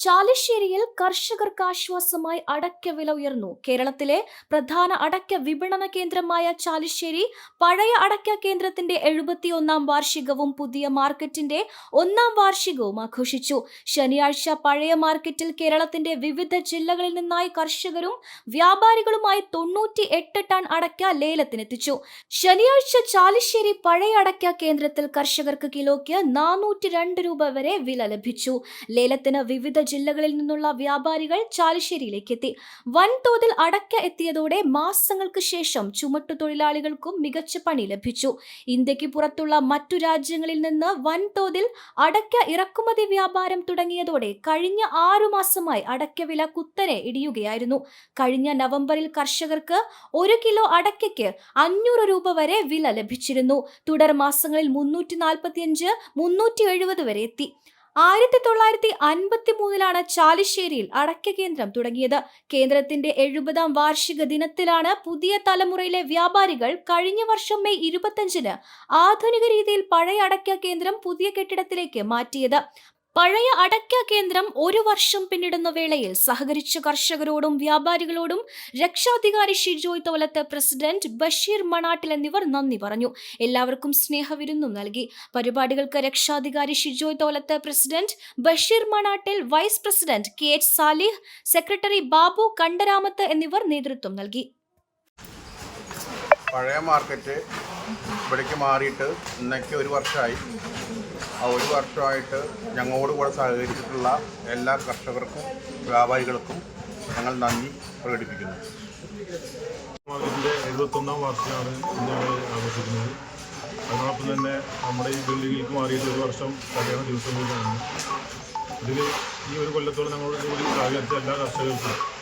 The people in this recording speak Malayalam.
ചാലിശ്ശേരിയിൽ കർഷകർക്ക് ആശ്വാസമായി അടയ്ക്ക വില ഉയർന്നു. കേരളത്തിലെ പ്രധാന അടയ്ക്ക വിപണന കേന്ദ്രമായ ചാലിശ്ശേരി പഴയ അടയ്ക്ക കേന്ദ്രത്തിന്റെ എഴുപത്തിയൊന്നാം വാർഷികവും പുതിയ മാർക്കറ്റിന്റെ ഒന്നാം വാർഷികവും ആഘോഷിച്ചു. ശനിയാഴ്ച പഴയ മാർക്കറ്റിൽ കേരളത്തിന്റെ വിവിധ ജില്ലകളിൽ നിന്നായി കർഷകരും വ്യാപാരികളുമായി തൊണ്ണൂറ്റി എട്ട് ടൺ അടയ്ക്ക ലേലത്തിനെത്തിച്ചു. ശനിയാഴ്ച ചാലിശ്ശേരി പഴയ അടയ്ക്ക കേന്ദ്രത്തിൽ കർഷകർക്ക് കിലോയ്ക്ക് നാനൂറ്റി രണ്ട് രൂപ വരെ വില ലഭിച്ചു. ലേലത്തിന് വിവിധ ജില്ലകളിൽ നിന്നുള്ള വ്യാപാരികൾ ചാലിശ്ശേരിയിലേക്ക് എത്തി വൻതോതിൽ അടക്ക എത്തിയതോടെ മാസങ്ങൾക്ക് ശേഷം ചുമട്ടുതൊഴിലാളികൾക്കും മികച്ച പണി ലഭിച്ചു. ഇന്ത്യയ്ക്ക് പുറത്തുള്ള മറ്റു രാജ്യങ്ങളിൽ നിന്ന് വൻതോതിൽ അടക്ക ഇറക്കുമതി വ്യാപാരം തുടങ്ങിയതോടെ കഴിഞ്ഞ ആറു മാസമായി അടക്ക വില കുത്തനെ ഇടിയുകയായിരുന്നു. കഴിഞ്ഞ നവംബറിൽ കർഷകർക്ക് ഒരു കിലോ അടക്കയ്ക്ക് അഞ്ഞൂറ് രൂപ വരെ വില ലഭിച്ചിരുന്നു. തുടർ മാസങ്ങളിൽ മുന്നൂറ്റി നാൽപ്പത്തിയഞ്ച് മുന്നൂറ്റി എഴുപത് വരെ എത്തി. ആയിരത്തി തൊള്ളായിരത്തി അൻപത്തി മൂന്നിലാണ് ചാലിശ്ശേരിയിൽ അടക്ക കേന്ദ്രം തുടങ്ങിയത്. കേന്ദ്രത്തിന്റെ എഴുപതാം വാർഷിക ദിനത്തിലാണ് പുതിയ തലമുറയിലെ വ്യാപാരികൾ കഴിഞ്ഞ വർഷം മെയ് ഇരുപത്തഞ്ചിന് ആധുനിക രീതിയിൽ പഴയ അടക്ക കേന്ദ്രം പുതിയ കെട്ടിടത്തിലേക്ക് മാറ്റിയത്. പഴയ അടയ്ക്ക കേന്ദ്രം ഒരു വർഷം പിന്നിടുന്ന വേളയിൽ സഹകരിച്ച കർഷകരോടും വ്യാപാരികളോടും രക്ഷാധികാരി ഷിജോയ് തോലത്ത് പ്രസിഡന്റ് ബഷീർ മണാട്ടിൽ എന്നിവർ നന്ദി പറഞ്ഞു. എല്ലാവർക്കും സ്നേഹവിരുന്നും നൽകി. പരിപാടികൾക്ക് രക്ഷാധികാരി Shijoy Tholath president Basheer Manattil vice president K H Salih secretary Babu Kandaramath എന്നിവർ നേതൃത്വം നൽകി. പഴയ മാർക്കറ്റ് ഇവിടേക്ക് മാറിയിട്ട് ഇന്നേക്ക് ഒരു വർഷമായി ഒരു വർഷമായിട്ട് ഞങ്ങളോട് കൂടെ സഹകരിച്ചിട്ടുള്ള എല്ലാ കർഷകർക്കും വ്യാപാരികൾക്കും ഞങ്ങൾ നന്ദി പ്രകടിപ്പിക്കുന്നു. എഴുപത്തൊന്നാം ഞങ്ങൾ ആഘോഷിക്കുന്നത്. അതിനോടൊപ്പം തന്നെ നമ്മുടെ ഈ ബിൽഡിങ്ങിലേക്ക് മാറിയിട്ട് ഒരു വർഷം കല്യാണ ദിവസം കൂടിയാണ് ഇതിൽ ഈ ഒരു കൊല്ലത്തോളം ഞങ്ങളോട് കൂടി സഹകരിച്ച എല്ലാ കർഷകർക്കും